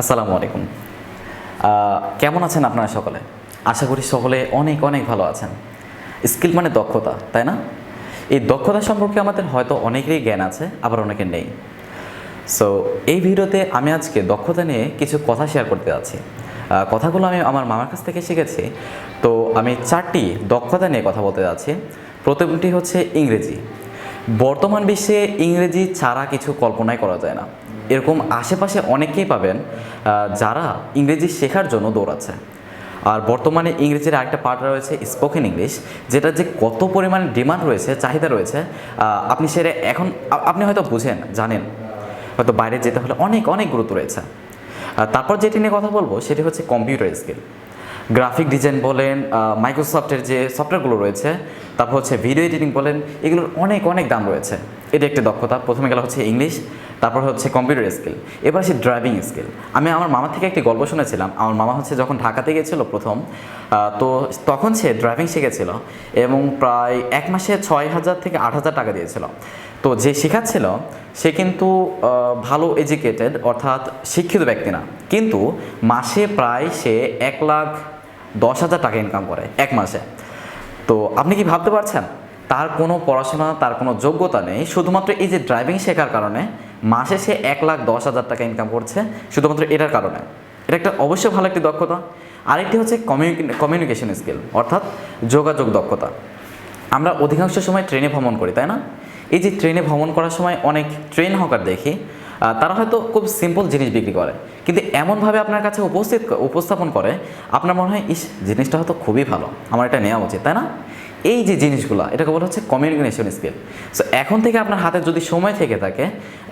আসসালামু আলাইকুম। কেমন আছেন আপনারা সকলে? আশা করি সকলে অনেক অনেক ভালো আছেন। স্কিল মানে দক্ষতা, তাই না? এই দক্ষতা সম্পর্কে আমাদের হয়তো অনেকেরই জ্ঞান আছে, আবার অনেকের নেই। সো এই ভিডিওতে আমি আজকে দক্ষতা নিয়ে কিছু কথা শেয়ার করতে যাচ্ছি। কথাগুলো আমি আমার মামার কাছ থেকে শিখেছি। তো আমি চারটি দক্ষতা নিয়ে কথা বলতে যাচ্ছি। প্রথমটি হচ্ছে ইংরেজি। বর্তমান বিশ্বে ইংরেজি ছাড়া কিছু কল্পনাই করা যায় না। এরকম আশেপাশে অনেকেই পাবেন যারা ইংরেজি শেখার জন্য দৌড়াচ্ছে। আর বর্তমানে ইংরেজির আরেকটা পার্ট রয়েছে স্পোকেন ইংলিশ যেটা যে কত পরিমাণে ডিমান্ড রয়েছে, চাহিদা রয়েছে আপনি সেটা এখন আপনি হয়তো বুঝেন, জানেন। হয়তো বাইরে যেতে হলে অনেক অনেক গুরুত্ব রয়েছে। তারপর যেটি নিয়ে কথা বলব, সেটি হচ্ছে কম্পিউটার স্কিল গ্রাফিক ডিজাইন বলেন মাইক্রোসফটের যে সফটওয়্যারগুলো রয়েছে, তারপর হচ্ছে ভিডিও এডিটিং বলেন, এগুলোর অনেক অনেক দাম রয়েছে। এটা একটি দক্ষতা। প্রথমে গেল হচ্ছে ইংলিশ তারপর হচ্ছে কম্পিউটার স্কিল এবার আসি ড্রাইভিং স্কিল আমি আমার মামা থেকে একটি গল্প শুনেছিলাম। আমার মামা হচ্ছে যখন ঢাকাতে গিয়েছিল প্রথম তো তখন সে ড্রাইভিং শিখেছিল এবং প্রায় এক মাসে ছয় হাজার থেকে আট হাজার টাকা দিয়েছিল। তো যে শেখাচ্ছিল, সে কিন্তু ভালো এডুকেটেড অর্থাৎ শিক্ষিত ব্যক্তি না। কিন্তু মাসে প্রায় সে এক লাখ দশ হাজার টাকা ইনকাম করে, এক মাসে। তো আপনি কি ভাবতে পারছেন? তার কোনো পড়াশোনা, তার কোনো যোগ্যতা নেই। শুধুমাত্র এই যে ড্রাইভিং শেখার কারণে মাসে সে এক লাখ দশ হাজার টাকা ইনকাম করছে, শুধুমাত্র এটার কারণে। এটা একটা অবশ্যই ভালো একটি দক্ষতা। আরেকটি হচ্ছে কমিউনিকেশন স্কিল অর্থাৎ যোগাযোগ দক্ষতা। আমরা অধিকাংশ সময় ট্রেনে ভ্রমণ করি, তাই না? এই যে ট্রেনে ভ্রমণ করার সময় অনেক ট্রেন হকার দেখি তারা হয়তো খুব সিম্পল জিনিস বিক্রি করে। কিন্তু এমনভাবে আপনার কাছে উপস্থিত, উপস্থাপন করে, আপনার মনে হয়, ইস, জিনিসটা হয়তো খুবই ভালো। আমার এটা নেওয়া উচিত। তাই না? এই যে জিনিসগুলো, এটাকে বলা হচ্ছে কমিউনিকেশন স্কিল সো এখন থেকে আপনার হাতে যদি সময় থেকে থাকে,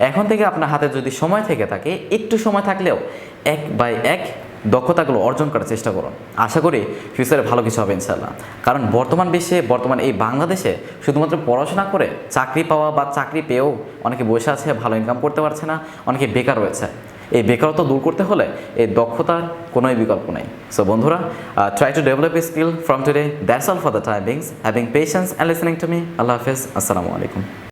এখন থেকে আপনার হাতে যদি সময় থেকে থাকে, একটু সময় থাকলেও এক বাই এক দক্ষতাগুলো অর্জন করার চেষ্টা করুন। আশা করি ফিউচারে ভালো কিছু হবে ইনশাল্লাহ কারণ বর্তমান বিশ্বে, বর্তমান এই বাংলাদেশে শুধুমাত্র পড়াশোনা করে চাকরি পাওয়া বা চাকরি পেয়েও অনেকে বসে আছে, ভালো ইনকাম করতে পারছে না, অনেকে বেকার রয়েছে। এই বেকারত্ব দূর করতে হলে এই দক্ষতার কোনোই বিকল্প নেই। সো বন্ধুরা try to develop a skill from today that's all for the timings having patience and listening to me আল্লাহ হাফেজ. আসসালামু আলাইকুম।